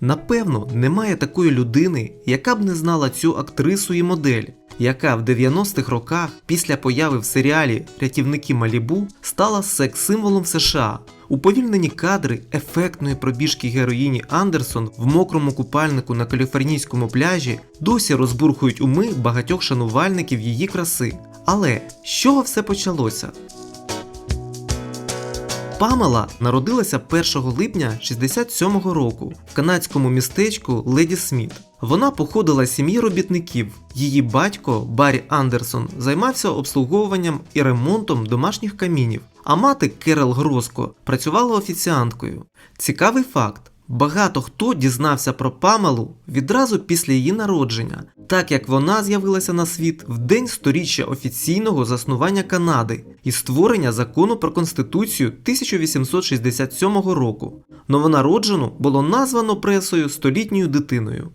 Напевно, немає такої людини, яка б не знала цю актрису і модель, яка в 90-х роках після появи в серіалі Рятівники Малібу стала секс-символом США. Уповільнені кадри ефектної пробіжки героїні Андерсон в мокрому купальнику на каліфорнійському пляжі досі розбурхують уми багатьох шанувальників її краси. Але з чого все почалося? Памела народилася 1 липня 67-го року в канадському містечку Леді Сміт. Вона походила з сім'ї робітників. Її батько Баррі Андерсон займався обслуговуванням і ремонтом домашніх камінів, а мати Керел Гроско працювала офіціанткою. Цікавий факт. Багато хто дізнався про Памелу відразу після її народження, так як вона з'явилася на світ в день сторіччя офіційного заснування Канади і створення закону про Конституцію 1867 року. Новонароджену було названо пресою столітньою дитиною.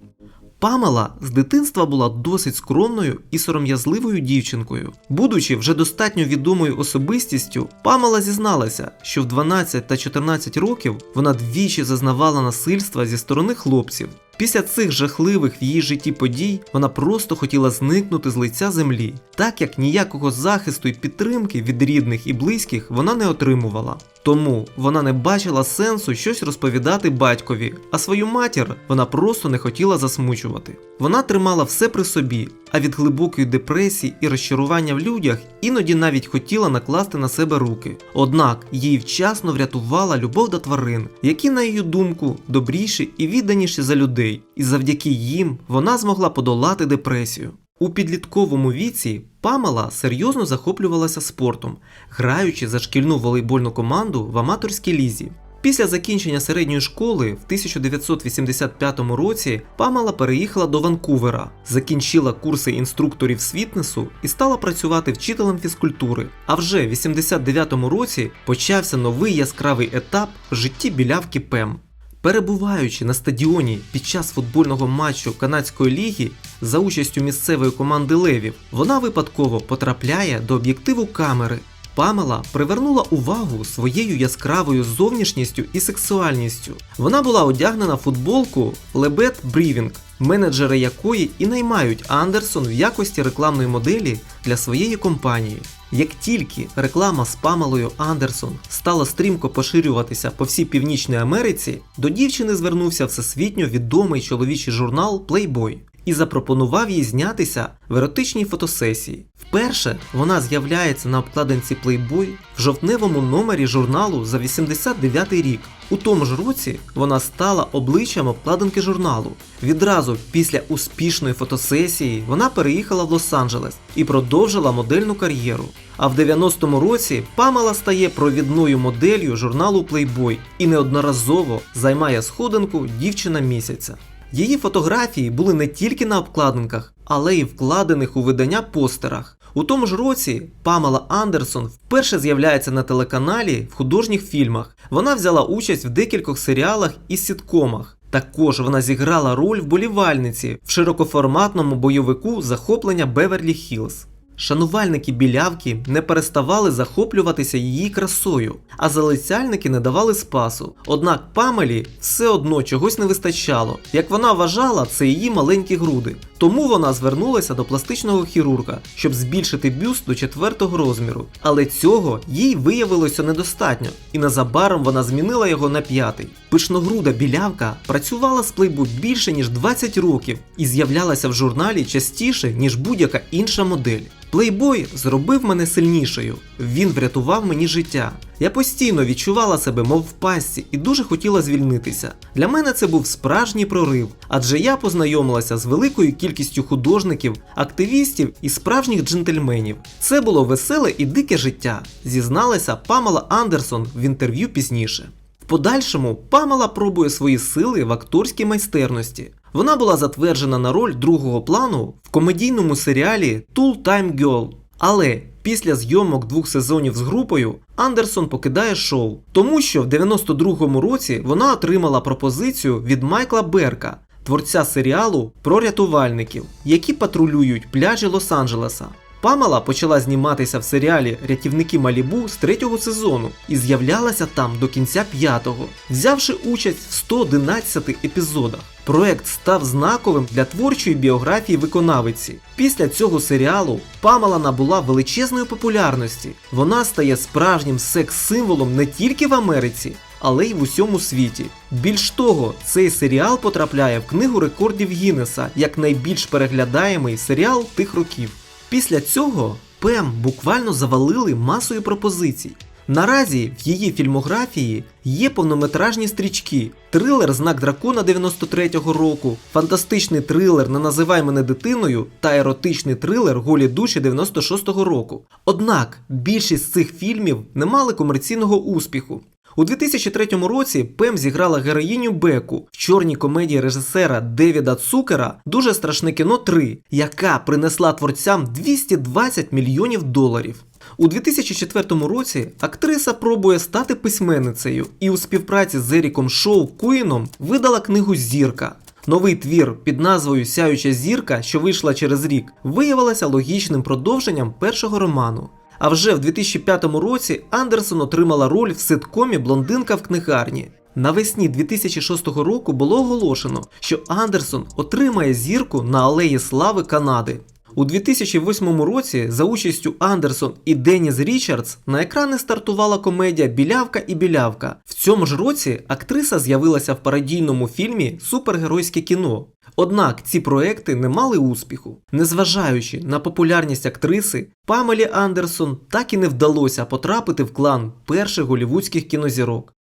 Памела з дитинства була досить скромною і сором'язливою дівчинкою. Будучи вже достатньо відомою особистістю, Памела зізналася, що в 12 та 14 років вона двічі зазнавала насильства зі сторони хлопців. Після цих жахливих в її житті подій вона просто хотіла зникнути з лиця землі, так як ніякого захисту і підтримки від рідних і близьких вона не отримувала. Тому вона не бачила сенсу щось розповідати батькові, а свою матір вона просто не хотіла засмучувати. Вона тримала все при собі, а від глибокої депресії і розчарування в людях іноді навіть хотіла накласти на себе руки. Однак її вчасно врятувала любов до тварин, які, на її думку, добріші і відданіші за людей, і завдяки їм вона змогла подолати депресію. У підлітковому віці Памела серйозно захоплювалася спортом, граючи за шкільну волейбольну команду в аматорській лізі. Після закінчення середньої школи в 1985 році Памела переїхала до Ванкувера, закінчила курси інструкторів з фітнесу і стала працювати вчителем фізкультури. А вже в 89 році почався новий яскравий етап в житті білявки Пем. Перебуваючи на стадіоні під час футбольного матчу канадської ліги за участю місцевої команди левів, вона випадково потрапляє до об'єктиву камери. Памела привернула увагу своєю яскравою зовнішністю і сексуальністю. Вона була одягнена в футболку Лебет Брівінг, менеджери якої і наймають Андерсон в якості рекламної моделі для своєї компанії. Як тільки реклама з Памелою Андерсон стала стрімко поширюватися по всій Північній Америці, до дівчини звернувся всесвітньо відомий чоловічий журнал Playboy і запропонував їй знятися в еротичній фотосесії. Вперше вона з'являється на обкладинці Playboy в жовтневому номері журналу за 89 рік. У тому ж році вона стала обличчям обкладинки журналу. Відразу після успішної фотосесії вона переїхала в Лос-Анджелес і продовжила модельну кар'єру. А в 90-му році Памела стає провідною моделлю журналу Playboy і неодноразово займає сходинку дівчина місяця. Її фотографії були не тільки на обкладинках, але й вкладених у видання постерах. У тому ж році Памела Андерсон вперше з'являється на телеканалі в художніх фільмах. Вона взяла участь в декількох серіалах і сіткомах. Також вона зіграла роль вболівальниці в широкоформатному бойовику захоплення Беверлі Хілз. Шанувальники білявки не переставали захоплюватися її красою, а залицяльники не давали спасу. Однак Памелі все одно чогось не вистачало. Як вона вважала, це її маленькі груди. Тому вона звернулася до пластичного хірурга, щоб збільшити бюст до четвертого розміру. Але цього їй виявилося недостатньо, і незабаром вона змінила його на п'ятий. Пишногруда білявка працювала з плейбу більше ніж 20 років і з'являлася в журналі частіше, ніж будь-яка інша модель. Плейбой зробив мене сильнішою. Він врятував мені життя. Я постійно відчувала себе, мов в пастці, і дуже хотіла звільнитися. Для мене це був справжній прорив, адже я познайомилася з великою кількістю художників, активістів і справжніх джентльменів. Це було веселе і дике життя, зізналася Памела Андерсон в інтерв'ю пізніше. В подальшому Памела пробує свої сили в акторській майстерності. Вона була затверджена на роль другого плану в комедійному серіалі Tool Time Girl. Але після зйомок двох сезонів з групою Андерсон покидає шоу, тому що в 92-му році вона отримала пропозицію від Майкла Берка, творця серіалу про рятувальників, які патрулюють пляжі Лос-Анджелеса. Памела почала зніматися в серіалі Рятівники Малібу з третього сезону і з'являлася там до кінця п'ятого, взявши участь в 111 епізодах. Проект став знаковим для творчої біографії виконавиці. Після цього серіалу Памела набула величезної популярності. Вона стає справжнім секс-символом не тільки в Америці, але й в усьому світі. Більш того, цей серіал потрапляє в книгу рекордів Гіннеса як найбільш переглядаємий серіал тих років. Після цього Пем буквально завалили масою пропозицій. Наразі в її фільмографії є повнометражні стрічки, трилер Знак дракона 93-го року, фантастичний трилер Не називай мене дитиною та еротичний трилер Голі душі 96-го року. Однак більшість цих фільмів не мали комерційного успіху. У 2003 році Пем зіграла героїню Беку в чорній комедії режисера Девіда Цукера Дуже страшне кіно 3, яка принесла творцям 220 мільйонів доларів. У 2004 році актриса пробує стати письменницею і у співпраці з Еріком Шоу Куїном видала книгу Зірка. Новий твір під назвою Сяюча зірка, що вийшла через рік, виявилася логічним продовженням першого роману. А вже в 2005 році Андерсон отримала роль в ситкомі Блондинка в книгарні. Навесні 2006 року було оголошено, що Андерсон отримає зірку на Алеї Слави Канади. У 2008 році за участю Андерсон і Деніс Річардс на екрани стартувала комедія Білявка і білявка. В цьому ж році актриса з'явилася в пародійному фільмі Супергеройське кіно. Однак ці проекти не мали успіху. Незважаючи на популярність актриси, Памелі Андерсон так і не вдалося потрапити в клан перших голівудських кінозірок.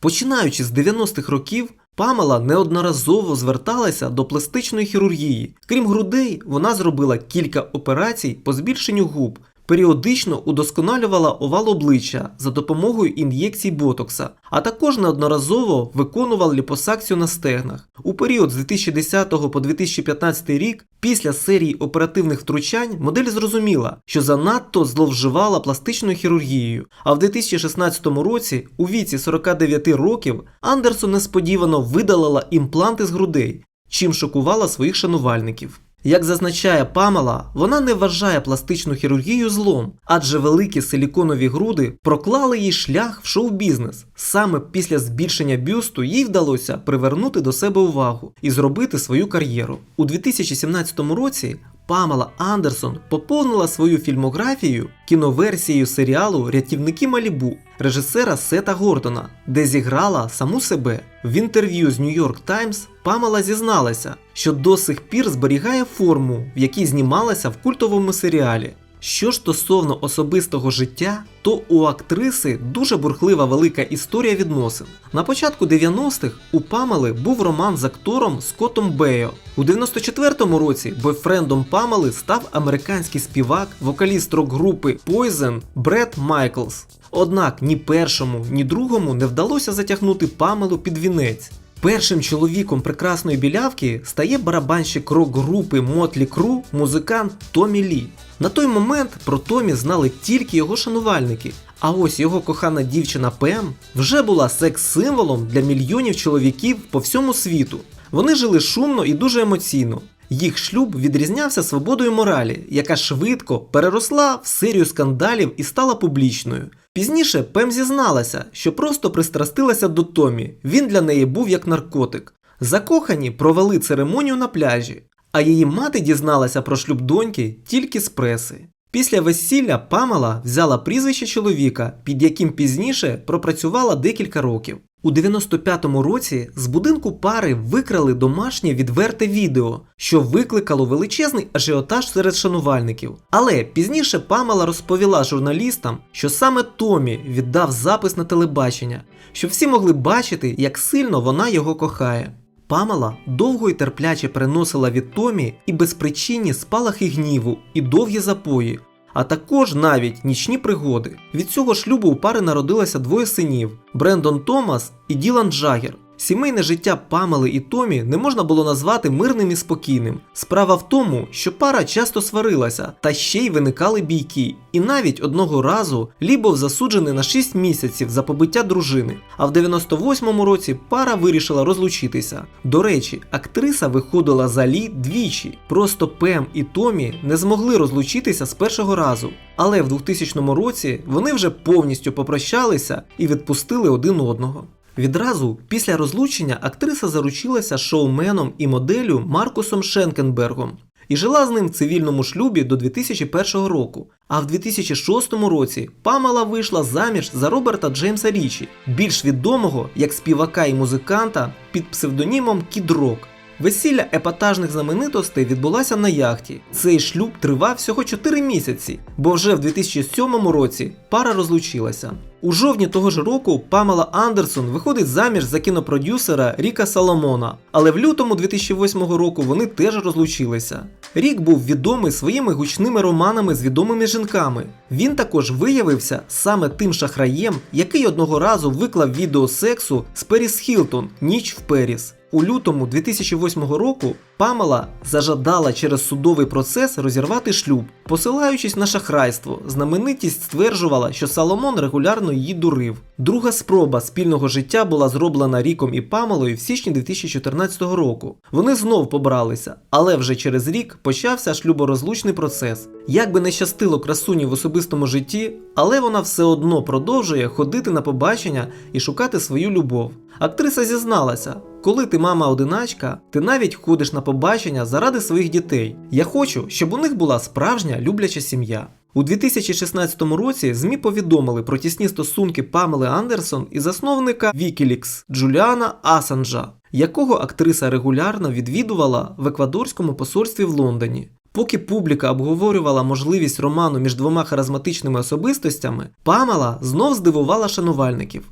Починаючи з 90-х років, Памела неодноразово зверталася до пластичної хірургії. Крім грудей, вона зробила кілька операцій по збільшенню губ, періодично удосконалювала овал обличчя за допомогою ін'єкцій ботокса, а також неодноразово виконувала ліпосакцію на стегнах. У період з 2010 по 2015 рік, після серії оперативних втручань, модель зрозуміла, що занадто зловживала пластичною хірургією. А в 2016 році, у віці 49 років, Андерсон несподівано видалила імпланти з грудей, чим шокувала своїх шанувальників. Як зазначає Памела, вона не вважає пластичну хірургію злом, адже великі силіконові груди проклали їй шлях в шоу-бізнес. Саме після збільшення бюсту їй вдалося привернути до себе увагу і зробити свою кар'єру. У 2017 році Памела Андерсон поповнила свою фільмографію кіноверсією серіалу Рятівники Малібу режисера Сета Гордона, де зіграла саму себе. В інтерв'ю з New York Times Памела зізналася, що до сих пір зберігає форму, в якій знімалася в культовому серіалі. Що ж стосовно особистого життя, то у актриси дуже бурхлива велика історія відносин. На початку 90-х у Памели був роман з актором Скоттом Бео. У 94-му році бойфрендом Памели став американський співак, вокаліст рок-групи Poison Бред Майклс. Однак ні першому, ні другому не вдалося затягнути Памелу під вінець. Першим чоловіком прекрасної білявки стає барабанщик рок-групи Мотлі Кру, музикант Томі Лі. На той момент про Томі знали тільки його шанувальники. А ось його кохана дівчина Пем вже була секс-символом для мільйонів чоловіків по всьому світу. Вони жили шумно і дуже емоційно. Їх шлюб відрізнявся свободою моралі, яка швидко переросла в серію скандалів і стала публічною. Пізніше Пем зізналася, що просто пристрастилася до Томі, він для неї був як наркотик. Закохані провели церемонію на пляжі, а її мати дізналася про шлюб доньки тільки з преси. Після весілля Памела взяла прізвище чоловіка, під яким пізніше пропрацювала декілька років. У 95-му році з будинку пари викрали домашнє відверте відео, що викликало величезний ажіотаж серед шанувальників. Але пізніше Памела розповіла журналістам, що саме Томі віддав запис на телебачення, щоб всі могли бачити, як сильно вона його кохає. Памела довго й терпляче приносила від Томі і безпричинні спалахи гніву і довгі запої, а також навіть нічні пригоди. Від цього шлюбу у пари народилося двоє синів Брендон Томас і Ділан Джагер. Сімейне життя Памели і Томі не можна було назвати мирним і спокійним. Справа в тому, що пара часто сварилася, та ще й виникали бійки. І навіть одного разу Лі був засуджений на 6 місяців за побиття дружини. А в 98-му році пара вирішила розлучитися. До речі, актриса виходила за Лі двічі. Просто Пем і Томі не змогли розлучитися з першого разу. Але в 2000 році вони вже повністю попрощалися і відпустили один одного. Відразу після розлучення актриса заручилася шоуменом і моделлю Маркусом Шенкенбергом і жила з ним в цивільному шлюбі до 2001 року. А в 2006 році Памела вийшла заміж за Роберта Джеймса Річі, більш відомого як співака і музиканта під псевдонімом Кід Рок. Весілля епатажних знаменитостей відбулося на яхті. Цей шлюб тривав всього 4 місяці, бо вже в 2007 році пара розлучилася. У жовтні того ж року Памела Андерсон виходить заміж за кінопродюсера Ріка Соломона, але в лютому 2008 року вони теж розлучилися. Рік був відомий своїми гучними романами з відомими жінками. Він також виявився саме тим шахраєм, який одного разу виклав відео сексу з Періс Хілтон Ніч в Періс. У лютому 2008 року Памела зажадала через судовий процес розірвати шлюб, посилаючись на шахрайство. Знаменитість стверджувала, що Соломон регулярно її дурив. Друга спроба спільного життя була зроблена Ріком і Памелою в січні 2014 року. Вони знов побралися, але вже через рік почався шлюборозлучний процес. Як би не щастило красуні в особистому житті, але вона все одно продовжує ходити на побачення і шукати свою любов. Актриса зізналася, коли ти мама одиначка, ти навіть ходиш на побачення заради своїх дітей. Я хочу, щоб у них була справжня любляча сім'я. У 2016 році ЗМІ повідомили про тісні стосунки Памели Андерсон і засновника Wikileaks Джуліана Асанжа, якого актриса регулярно відвідувала в еквадорському посольстві в Лондоні. Поки публіка обговорювала можливість роману між двома харизматичними особистостями, Памела знов здивувала шанувальників.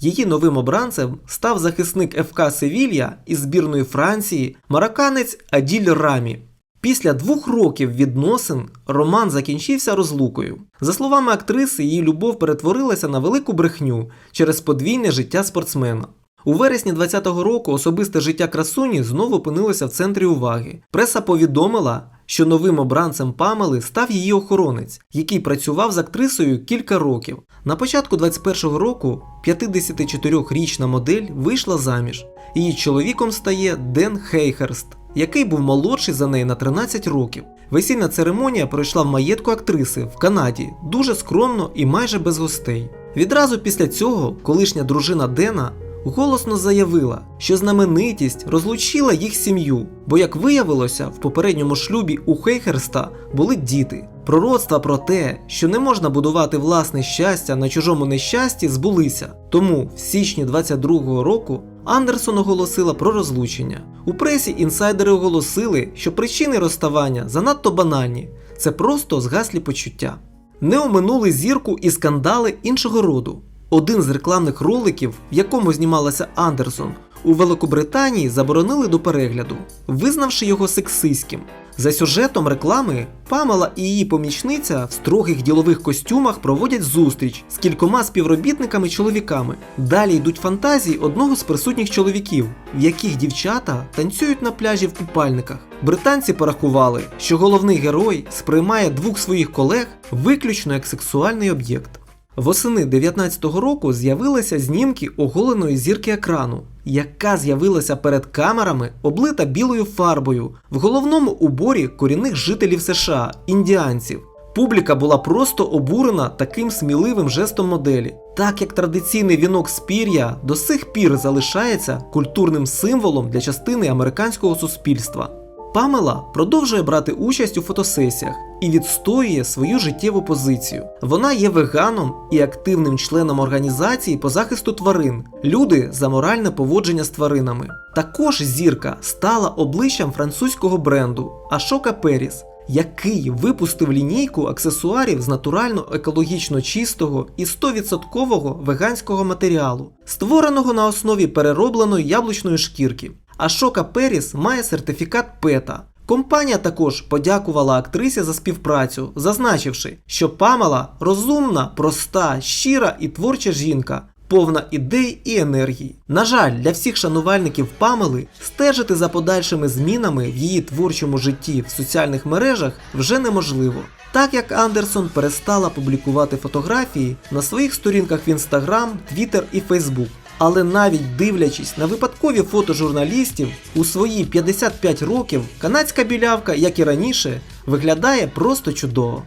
Її новим обранцем став захисник ФК Севілья із збірної Франції марокканець Аділь Рамі. Після двох років відносин роман закінчився розлукою. За словами актриси, її любов перетворилася на велику брехню через подвійне життя спортсмена. У вересні 2020 року особисте життя красуні знову опинилося в центрі уваги. Преса повідомила, що новим обранцем Памели став її охоронець, який працював з актрисою кілька років. На початку 21-го року 54-річна модель вийшла заміж. Її чоловіком стає Ден Хейхерст, який був молодший за неї на 13 років. Весільна церемонія пройшла в маєтку актриси в Канаді дуже скромно і майже без гостей. Відразу після цього колишня дружина Дена голосно заявила, що знаменитість розлучила їх сім'ю, бо, як виявилося, в попередньому шлюбі у Хейхерста були діти. Пророцтва про те, що не можна будувати власне щастя на чужому нещасті, збулися. Тому в січні 22-го року Андерсон оголосила про розлучення. У пресі інсайдери оголосили, що причини розставання занадто банальні це просто згаслі почуття. Не оминули зірку і скандали іншого роду. Один з рекламних роликів, в якому знімалася Андерсон, у Великобританії заборонили до перегляду, визнавши його сексистським. За сюжетом реклами Памела і її помічниця в строгих ділових костюмах проводять зустріч з кількома співробітниками-чоловіками. Далі йдуть фантазії одного з присутніх чоловіків, в яких дівчата танцюють на пляжі в купальниках. Британці порахували, що головний герой сприймає двох своїх колег виключно як сексуальний об'єкт. Восени 19-го року з'явилися знімки оголеної зірки екрану, яка з'явилася перед камерами, облита білою фарбою в головному уборі корінних жителів США, індіанців. Публіка була просто обурена таким сміливим жестом моделі, так як традиційний вінок з пір'я до сих пір залишається культурним символом для частини американського суспільства. Памела продовжує брати участь у фотосесіях і відстоює свою життєву позицію. Вона є веганом і активним членом організації по захисту тварин, люди за моральне поводження з тваринами. Також зірка стала обличчям французького бренду Ашока Періс, який випустив лінійку аксесуарів з натурально екологічно чистого і 100% веганського матеріалу, створеного на основі переробленої яблучної шкірки. Ашока Періс має сертифікат ПЕТА. Компанія також подякувала актрисі за співпрацю, зазначивши, що Памела розумна, проста, щира і творча жінка, повна ідей і енергії. На жаль, для всіх шанувальників Памели стежити за подальшими змінами в її творчому житті в соціальних мережах вже неможливо. Так як Андерсон перестала публікувати фотографії на своїх сторінках в Інстаграм, Твіттер і Фейсбук. Але навіть дивлячись на випадкові фото журналістів, у свої 55 років канадська білявка, як і раніше, виглядає просто чудово.